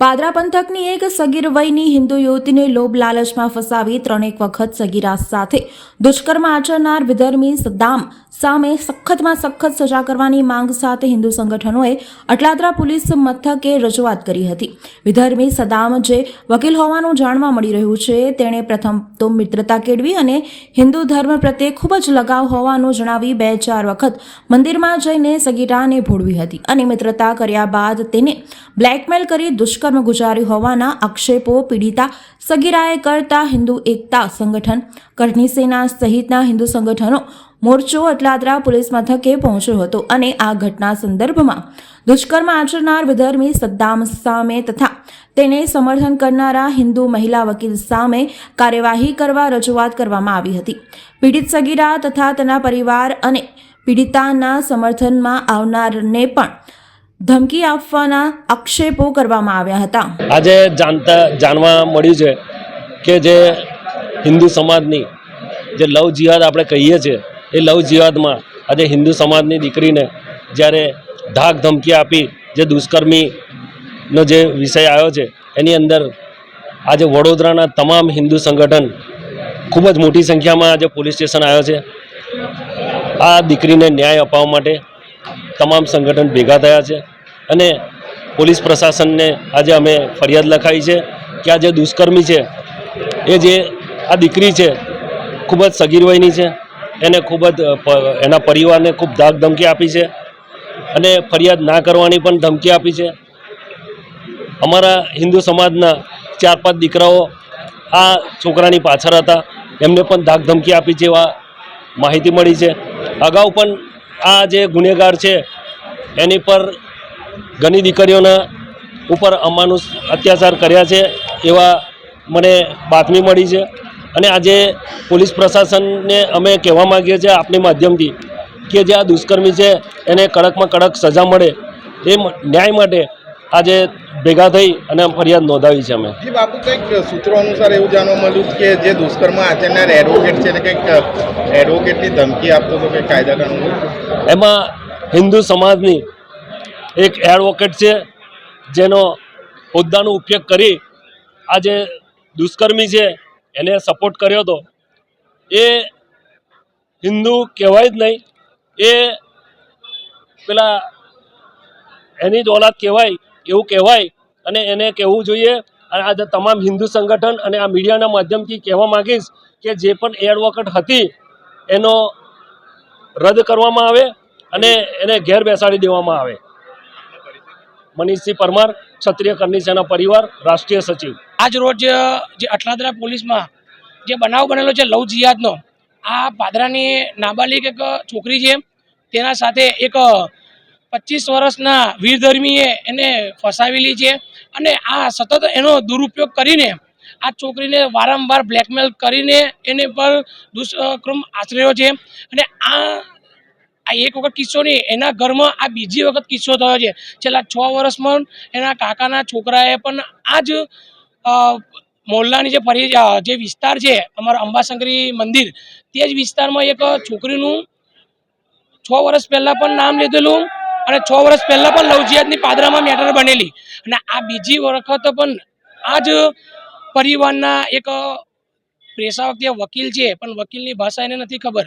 પાદરા પંથકની એક સગીર વયની હિન્દુ યુવતીને લોભ લાલચમાં ફસાવી ત્રણેક વખત સગીરા સાથે દુષ્કર્મ આચરનાર વિધર્મી સદ્દામ સામે સખતમાં સખત સજા કરવાની માંગ સાથે હિન્દુ સંગઠનોએ અટલાદરા પોલીસ મથકે રજૂઆત કરી હતી. વિધર્મી સદ્દામ જે વકીલ હોવાનું જાણવા મળી રહ્યું છે, તેણે પ્રથમ તો મિત્રતા કેળવી અને હિન્દુ ધર્મ પ્રત્યે ખૂબ જ લગાવ હોવાનું જણાવી બે ચાર વખત મંદિરમાં જઈને સગીરાને ભોળવી હતી અને મિત્રતા કર્યા બાદ તેને બ્લેકમેલ કરી દુષ્કર્મ ગુજાર્યું હોવાના આક્ષેપો પીડિતા સગીરાએ કરતા હિન્દુ એકતા સંગઠન કરણી સેના સહિતના હિન્દુ સંગઠનો મોરચો અટલાદરા પોલીસ મથકે પહોંચ્યો હતો અને આ ઘટના સંદર્ભમાં દુષ્કર્મ આચરનાર વિધર્મી સદ્દામ સામે તથા તેને સમર્થન કરનારા હિન્દુ મહિલા વકીલ સામે કાર્યવાહી કરવા રજૂઆત કરવામાં આવી હતી. પીડિત સગીરા તથા તેના પરિવાર અને પીડિતાના સમર્થનમાં આવનારને પણ ધમકી આપવાના આક્ષેપો કરવામાં આવ્યા હતા. આજે જાણતા, જાણવા મળ્યું છે કે જે હિન્દુ સમાજની જે લવ જિહાદ આપણે કહીએ છીએ, એ લવ જિહાદમાં આજે હિન્દુ સમાજની દીકરીને જ્યારે ધાક ધમકી આપી, જે દુષ્કર્મીનો જે વિષય આવ્યો છે, એની અંદર આજે વડોદરાના તમામ હિન્દુ સંગઠન ખૂબ જ મોટી સંખ્યામાં આજે પોલીસ સ્ટેશન આવ્યો છે. આ દીકરીને ન્યાય અપાવવા માટે તમામ સંગઠન ભેગા થયા છે અને પોલીસ પ્રશાસનને આજે અમે ફરિયાદ લખાઈ છે કે આ જે દુષ્કર્મી છે, એ જે આ દીકરી છે, ખૂબ જ સગીર વયની છે. એને ખૂબ જ એના પરિવારને ખૂબ ધાક ધમકી આપી છે અને ફરિયાદ ના કરવાની પણ ધમકી આપી છે. અમારા હિન્દુ સમાજના ચાર પાંચ દીકરાઓ આ છોકરાની પાછળ હતા. એમને પણ ધાક ધમકી આપી છે એવા માહિતી મળી છે. અગાઉ પણ આ જે ગુનેગાર છે, એની પર ઘણી દીકરીઓના ઉપર અમાનુષ અત્યાચાર કર્યા છે એવા મને બાતમી મળી છે. અને આજે પોલીસ પ્રશાસનને અમે કહેવા માગીએ છીએ આપની માધ્યમથી કે જે આ દુષ્કર્મી છે, એને કડકમાં કડક સજા મળે એ ન્યાય માટે આજે ભેગા થઈ અને ફરિયાદ નોંધાવી છે અમે. જી બાપુ કંઈક સૂત્રો અનુસાર એવું જાણવા મળ્યું કે જે દુષ્કર્મ આચરનાર એડવોકેટ છે ને કંઈક એડવોકેટની ધમકી આપતો હતો કે કાયદા કાનૂન એમાં હિન્દુ સમાજની એક એડવોકેટ છે જેનો હોદ્દાનો ઉપયોગ કરી આજે દુષ્કર્મી છે એને સપોર્ટ કર્યો હતો. એ હિન્દુ કહેવાય જ નહીં. એ પેલા એની જ ઓલાદ કહેવાય એવું કહેવાય અને એને કહેવું જોઈએ. અને આ તમામ હિન્દુ સંગઠન અને આ મીડિયાના માધ્યમથી કહેવા માગીશ કે જે પણ એડવોકેટ હતી એનો રદ કરવામાં આવે અને એને ઘેર બેસાડી દેવામાં આવે. મનીષસિંહ પરમાર, ક્ષત્રિય કરણી સેના પરિવાર, રાષ્ટ્રીય સચિવ. આજ રોજ જે અટલાદરા પોલીસમાં જે બનાવ બનેલો છે લવ જિયાદનો, આ પાદરાની નાબાલિગ એક છોકરી છે, તેના સાથે એક પચીસ વર્ષના વીરધર્મીએ એને ફસાવેલી છે અને આ સતત એનો દુરુપયોગ કરીને આ છોકરીને વારંવાર બ્લેકમેલ કરીને એને પર દુષ્કર્મ આચર્યો છે. અને આ આ એક વખત કિસ્સો નહીં, એના ઘરમાં આ બીજી વખત કિસ્સો થયો છે. છેલ્લા છ વર્ષમાં એના કાકાના છોકરાએ પણ આ જ મોહલ્લાની જે ફરી જે વિસ્તાર છે, અમારા અંબાશંકરી મંદિર, તે જ વિસ્તારમાં એક છોકરીનું છ વર્ષ પહેલાં પણ નામ લીધેલું. અને છ વર્ષ પહેલાં પણ લવજિયાતની પાદરામાં મેટર બનેલી. અને આ બીજી વખત પણ આ જ પરિવારના એક વખતે વકીલ છે. પણ વકીલની ભાષા એને નથી ખબર.